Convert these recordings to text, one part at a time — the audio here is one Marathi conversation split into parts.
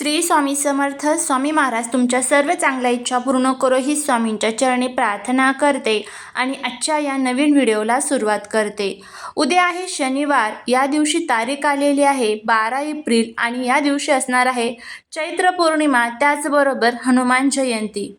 श्री स्वामी समर्थ स्वामी महाराज तुमच्या सर्व चांगल्या इच्छा पूर्ण करो ही स्वामींच्या चरणी प्रार्थना करते आणि आजच्या या नवीन व्हिडिओला सुरुवात करते. उद्या आहे शनिवार या दिवशी तारीख आलेली आहे बारा एप्रिल आणि या दिवशी असणार आहे चैत्र पौर्णिमा त्याचबरोबर हनुमान जयंती.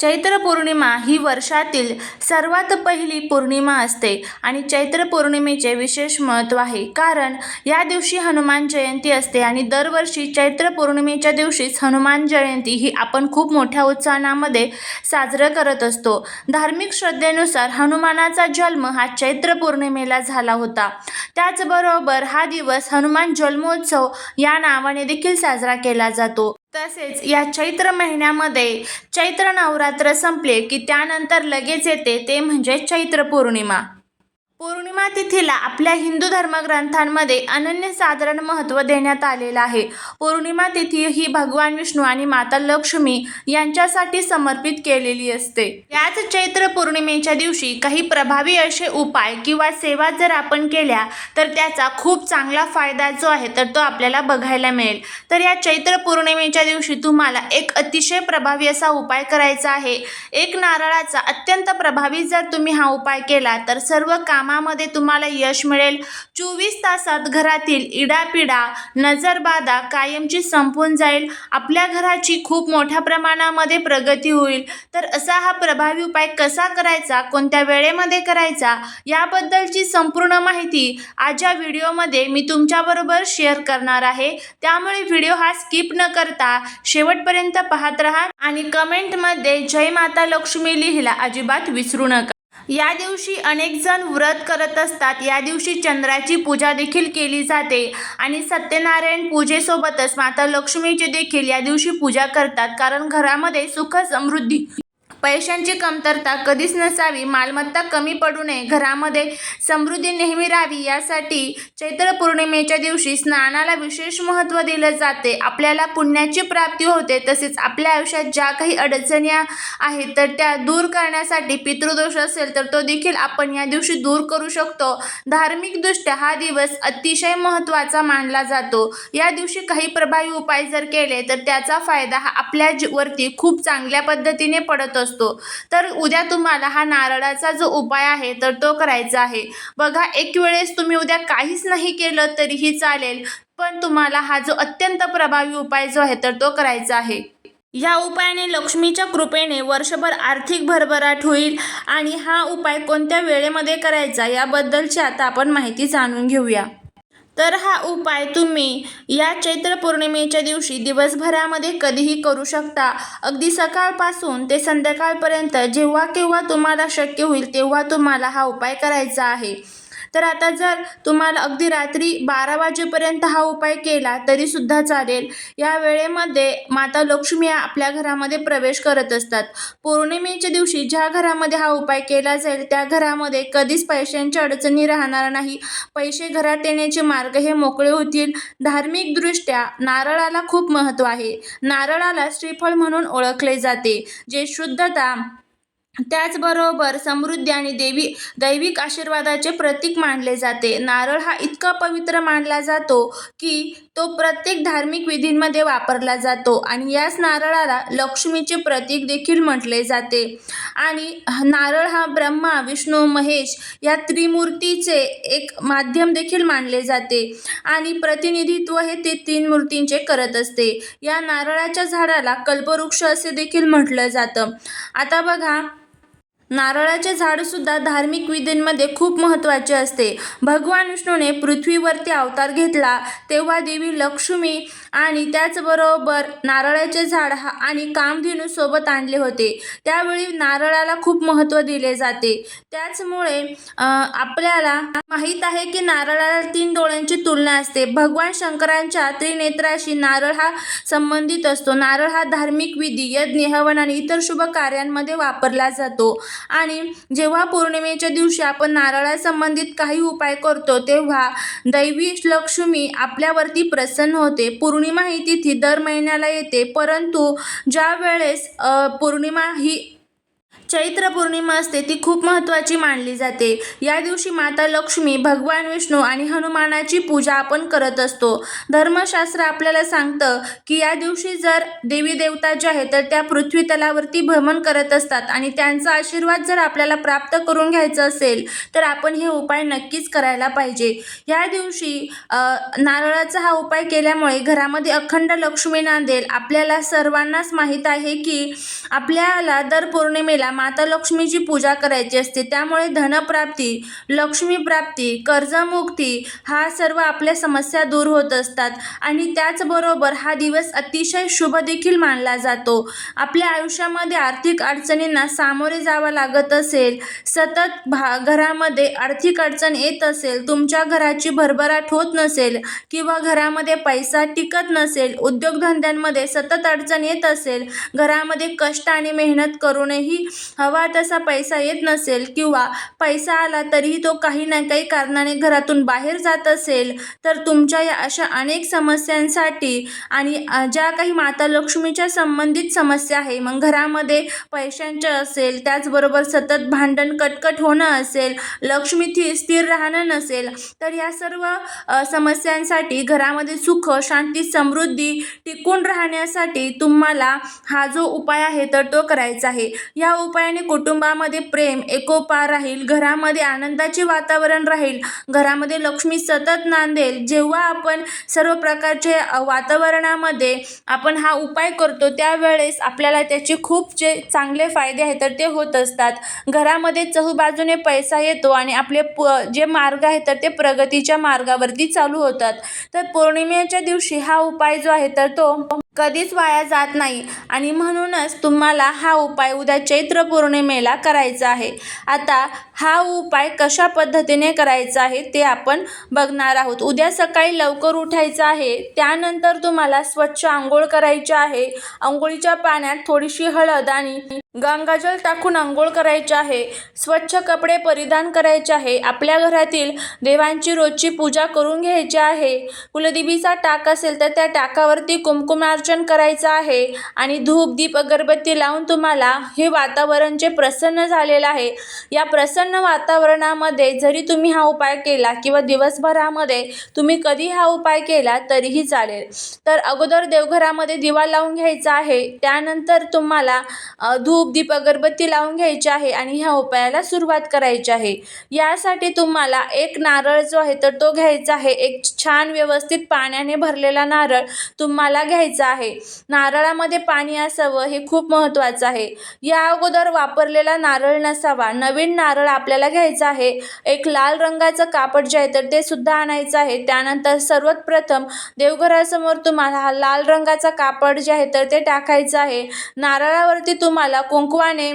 चैत्र पौर्णिमा ही वर्षातील सर्वात पहिली पौर्णिमा असते आणि चैत्र पौर्णिमेचे विशेष महत्त्व आहे. कारण या दिवशी हनुमान जयंती असते आणि दरवर्षी चैत्र पौर्णिमेच्या दिवशीच हनुमान जयंती ही आपण खूप मोठ्या उत्साहामध्ये साजरं करत असतो. धार्मिक श्रद्धेनुसार हनुमानाचा जन्म हा चैत्र पौर्णिमेला झाला होता. त्याचबरोबर हा दिवस हनुमान जन्मोत्सव या नावाने देखील साजरा केला जातो. तसेच या चैत्र महिन्यामध्ये चैत्र नवरात्र संपले की त्यानंतर लगेच येते ते म्हणजे चैत्र पौर्णिमा. पौर्णिमा तिथीला आपल्या हिंदू धर्मग्रंथांमध्ये अनन्यसाधारण महत्त्व देण्यात आलेलं आहे. पौर्णिमा तिथी ही भगवान विष्णू आणि माता लक्ष्मी यांच्यासाठी समर्पित केलेली असते. याच चैत्र पौर्णिमेच्या दिवशी काही प्रभावी असे उपाय किंवा सेवा जर आपण केल्या तर त्याचा खूप चांगला फायदा जो आहे तर तो आपल्याला बघायला मिळेल. तर या चैत्र पौर्णिमेच्या दिवशी तुम्हाला एक अतिशय प्रभावी असा उपाय करायचा आहे. एक नारळाचा अत्यंत प्रभावी जर तुम्ही हा उपाय केला तर सर्व काम कामामध्ये तुम्हाला यश मिळेल. चोवीस तासात घरातील इडापिडा नजरबाधा कायमची संपून जाईल. आपल्या घराची खूप मोठ्या प्रमाणामध्ये प्रगती होईल. तर असा हा प्रभावी उपाय कसा करायचा? कोणत्या वेळेमध्ये करायचा? याबद्दलची संपूर्ण माहिती आज या व्हिडिओमध्ये मी तुमच्याबरोबर शेअर करणार आहे. त्यामुळे व्हिडिओ हा स्किप न करता शेवटपर्यंत पाहत राहा आणि कमेंटमध्ये जय माता लक्ष्मी लिहिला अजिबात विसरू नका. या दिवशी अनेक जण व्रत करत असतात. या दिवशी चंद्राची पूजा देखील केली जाते आणि सत्यनारायण पूजेसोबतच माता लक्ष्मीची देखील या दिवशी पूजा करतात. कारण घरामध्ये सुख समृद्धी पैशांची कमतरता कधीच नसावी मालमत्ता कमी पडू नये घरामध्ये समृद्धी नेहमी राहावी यासाठी चैत्र पौर्णिमेच्या दिवशी स्नानाला विशेष महत्त्व दिलं जाते. आपल्याला पुण्याची प्राप्ती होते तसेच आपल्या आयुष्यात ज्या काही अडचणी आहेत तर त्या दूर करण्यासाठी पितृदोष असेल तर तो देखील आपण या दिवशी दूर करू शकतो. धार्मिकदृष्ट्या हा दिवस अतिशय महत्त्वाचा मानला जातो. या दिवशी काही प्रभावी उपाय जर केले तर त्याचा फायदा हा आपल्या जी- वरती खूप चांगल्या पद्धतीने पडत असतो. तर उद्या तुम्हाला हा नारळाचा जो उपाय आहे तर तो करायचा आहे. बघा एक वेळेस तुम्ही उद्या काहीच नाही केलं तरीही चालेल पण तुम्हाला हा जो अत्यंत प्रभावी उपाय जो आहे तर तो करायचा आहे. या उपायाने लक्ष्मीच्या कृपेने वर्षभर आर्थिक भरभराट होईल आणि हा उपाय कोणत्या वेळेमध्ये करायचा याबद्दलची आता आपण माहिती जाणून घेऊया. तर हा उपाय तुम्ही या चैत्र पौर्णिमेच्या दिवशी दिवसभरामध्ये कधीही करू शकता. अगदी सकाळपासून ते संध्याकाळपर्यंत जेव्हा केव्हा तुम्हाला शक्य होईल तेव्हा तुम्हाला हा उपाय करायचा आहे. तर आता जर तुम्हाला अगदी रात्री बारा वाजेपर्यंत हा उपाय केला तरीसुद्धा चालेल. या वेळेमध्ये माता लक्ष्मी आपल्या घरामध्ये प्रवेश करत असतात. पौर्णिमेच्या दिवशी ज्या घरामध्ये हा उपाय केला जाईल त्या घरामध्ये कधीच पैशांच्या अडचणी राहणार नाही. पैसे घरात येण्याचे मार्ग हे मोकळे होतील. धार्मिकदृष्ट्या नारळाला खूप महत्त्व आहे. नारळाला श्रीफळ म्हणून ओळखले जाते जे शुद्धता त्याचबरोबर समृद्धी आणि देवी दैविक आशीर्वादाचे प्रतीक मानले जाते. नारळ हा इतका पवित्र मानला जातो की तो प्रत्येक धार्मिक विधींमध्ये वापरला जातो आणि याच नारळाला लक्ष्मीचे प्रतीक देखील म्हटले जाते. आणि नारळ हा ब्रह्मा विष्णू महेश या त्रिमूर्तीचे एक माध्यम देखील मानले जाते आणि प्रतिनिधित्व हे ते तीन मूर्तींचे करत असते. या नारळाच्या झाडाला कल्पवृक्ष असे देखील म्हटलं जातं. आता बघा नारळाचे झाडसुद्धा धार्मिक विधींमध्ये खूप महत्त्वाचे असते. भगवान विष्णूने पृथ्वीवरती अवतार घेतला तेव्हा देवी लक्ष्मी आणि त्याचबरोबर नारळाचे झाड हा आणि कामधेनू सोबत आणले होते. त्यावेळी नारळाला खूप महत्त्व दिले जाते. त्याचमुळे आपल्याला माहीत आहे की नारळाला तीन डोळ्यांची तुलना असते. भगवान शंकरांच्या त्रिनेत्राशी नारळ हा संबंधित असतो. नारळ हा धार्मिक विधी यज्ञ हवन आणि इतर शुभ कार्यांमध्ये वापरला जातो. आणि जेव्हा पौर्णिमेच्या दिवशी आपण नारळासंबंधित काही उपाय करतो तेव्हा दैवी लक्ष्मी आपल्यावरती प्रसन्न होते. पौर्णिमा ही तिथी दर महिन्याला येते परंतु ज्या वेळेस पौर्णिमा ही चैत्र पौर्णिमा असते ती खूप महत्त्वाची मानली जाते. या दिवशी माता लक्ष्मी भगवान विष्णू आणि हनुमानाची पूजा आपण करत असतो. धर्मशास्त्र आपल्याला सांगतं की या दिवशी जर देवी देवता ज्या आहेत तर त्या पृथ्वी तलावरती भ्रमण करत असतात आणि त्यांचा आशीर्वाद जर आपल्याला प्राप्त करून घ्यायचा असेल तर आपण हे उपाय नक्कीच करायला पाहिजे. या दिवशी नारळाचा हा उपाय केल्यामुळे घरामध्ये अखंड लक्ष्मी नांदेल. आपल्याला सर्वांनाच माहीत आहे की आपल्याला दर पौर्णिमेला माता लक्ष्मीची पूजा करायची असते. त्यामुळे धनप्राप्ती लक्ष्मीप्राप्ती कर्जमुक्ती हा सर्व आपल्या समस्या दूर होत असतात आणि त्याचबरोबर हा दिवस अतिशय शुभ देखील मानला जातो. आपल्या आयुष्यामध्ये आर्थिक अडचणींना सामोरे जावं लागत असेल सतत भा घरामध्ये आर्थिक अडचण येत असेल तुमच्या घराची भरभराट होत नसेल किंवा घरामध्ये पैसा टिकत नसेल उद्योगधंद्यांमध्ये सतत अडचण येत असेल घरामध्ये कष्ट आणि मेहनत करूनही हवा तसा पैसा येत नसेल किंवा पैसा आला तरीही तो काही ना काही कारणाने घरातून बाहेर जात असेल तर तुमच्या या अशा अनेक समस्यांसाठी आणि ज्या काही माता लक्ष्मीच्या संबंधित समस्या आहे मग घरामध्ये पैशांच्या असेल त्याचबरोबर सतत भांडण कटकट होणं असेल लक्ष्मी थि स्थिर राहणं नसेल तर या सर्व समस्यांसाठी घरामध्ये सुख शांती समृद्धी टिकून राहण्यासाठी तुम्हाला हा जो उपाय आहे तर तो करायचा आहे. या उपायाने कुटुंबामध्ये प्रेम एकोपा राहील घरामध्ये आनंदाचे वातावरण राहील घरामध्ये लक्ष्मी सतत नांदेल जेव्हा आपण सर्व प्रकारचे वातावरणामध्ये आपण हा उपाय करतो त्यावेळेस आपल्याला त्याचे खूप जे चांगले फायदे आहेत तर ते होत असतात. घरामध्ये चहूबाजूने पैसा येतो आणि आपले प जे मार्ग आहेत तर ते प्रगतीच्या मार्गावरती चालू होतात. तर पौर्णिमेच्या दिवशी हा उपाय जो आहे तर तो कधीच वाया जात नाही. आणि म्हणूनच तुम्हाला हा उपाय उद्या चैत्र पौर्णिमेला करायचा आहे. आता हा उपाय कशा पद्धतीने करायचा आहे ते आपण बघणार आहोत. उद्या सकाळी लवकर उठायचं आहे. त्यानंतर तुम्हाला स्वच्छ आंघोळ करायची आहे. आंघोळीच्या पाण्यात थोडीशी हळद आणि गंगाजल टाकून आंघोळ करायची आहे. स्वच्छ कपडे परिधान करायचे आहे. आपल्या घरातील देवांची रोजची पूजा करून घ्यायची आहे. कुलदेवीचा टाक असेल तर त्या टाकावरती कुमकुमार्चन करायचं आहे. आणि धूप दीप अगरबत्ती लावून तुम्हाला हे वातावरण जे प्रसन्न झालेलं आहे या प्रसन्न वातावरणामध्ये जरी तुम्ही हा उपाय केला किंवा दिवसभरामध्ये तुम्ही कधी हा उपाय केला तरीही चालेल. तर अगोदर देवघरामध्ये दिवा लावून घ्यायचा आहे. त्यानंतर तुम्हाला धूप धूप दीप अगरबत्ती लावून घ्यायची आहे आणि ह्या उपायाला सुरुवात करायची आहे. यासाठी तुम्हाला एक नारळ जो आहे तर तो घ्यायचा आहे. एक छान व्यवस्थित पाण्याने भरलेला नारळ तुम्हाला घ्यायचा आहे. नारळामध्ये पाणी असावं हे खूप महत्त्वाचं आहे. या अगोदर वापरलेला नारळ नसावा. नवीन नारळ आपल्याला घ्यायचा आहे. एक लाल रंगाचं कापड जे आहे तर ते सुद्धा आणायचं आहे. त्यानंतर सर्वात प्रथम देवघरासमोर तुम्हाला हा लाल रंगाचा कापड जे आहे तर ते टाकायचं आहे. नारळावरती तुम्हाला કોંકવાને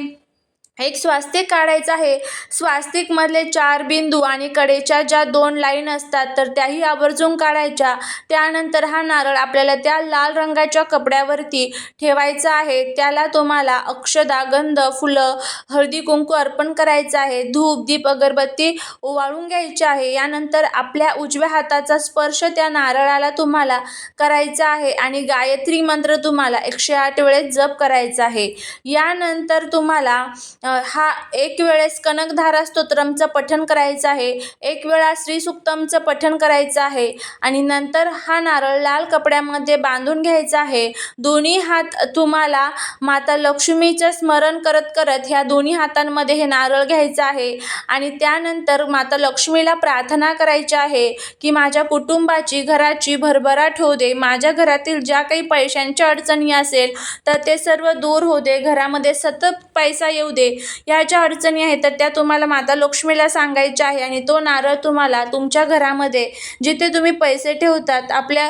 एक स्वास्तिक काढायचं आहे. स्वास्तिकमधले चार बिंदू आणि कडेच्या ज्या दोन लाईन असतात तर त्याही आवर्जून काढायच्या. त्यानंतर हा नारळ आपल्याला त्या लाल रंगाच्या कपड्यावरती ठेवायचा आहे. त्याला तुम्हाला अक्षदा गंध फुलं हळदी कुंकू अर्पण करायचं आहे. धूप दीप अगरबत्ती ओवाळून घ्यायची आहे. यानंतर आपल्या उजव्या हाताचा स्पर्श त्या नारळाला तुम्हाला करायचा आहे आणि गायत्री मंत्र तुम्हाला एकशे आठ वेळेस जप करायचा आहे. यानंतर तुम्हाला हा एक वेळेस कनकधारा स्तोत्रमचं पठण करायचं आहे. एक वेळा श्रीसुक्तमचं पठण करायचं आहे. आणि नंतर हा नारळ लाल कपड्यामध्ये बांधून घ्यायचा आहे. दोन्ही हात तुम्हाला माता लक्ष्मीचं स्मरण करत करत ह्या दोन्ही हातांमध्ये हे नारळ घ्यायचं आहे. आणि त्यानंतर माता लक्ष्मीला प्रार्थना करायची आहे की माझ्या कुटुंबाची घराची भरभराट होऊ दे. माझ्या घरातील ज्या काही पैशांच्या अडचणी असेल तर ते सर्व दूर होऊ दे. घरामध्ये सतत पैसा येऊ दे. या ज्या अडचणी आहेत तर त्या तुम्हाला माता लक्ष्मीला सांगायच्या आहे आणि तो नारळ तुम्हाला तुमच्या घरामध्ये जिथे तुम्ही पैसे ठेवतात आपल्या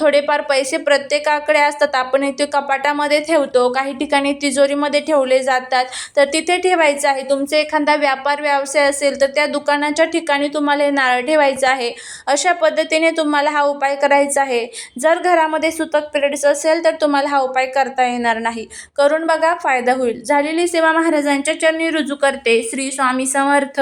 थोडेफार पैसे प्रत्येकाकडे असतात आपण इथे कपाटामध्ये ठेवतो काही ठिकाणी तिजोरीमध्ये ठेवले जातात तर तिथे ठेवायचं आहे. तुमचे एखादा व्यापार व्यवसाय असेल तर त्या दुकानाच्या ठिकाणी तुम्हाला हे नारळ ठेवायचं आहे. अशा पद्धतीने तुम्हाला हा उपाय करायचा आहे. जर घरामध्ये सुतक पिरियड्स असेल तर तुम्हाला हा उपाय करता येणार नाही. करून बघा फायदा होईल. झालेली सेवा महाराजांच्या चरणी रुजू करते. श्री स्वामी समर्थ.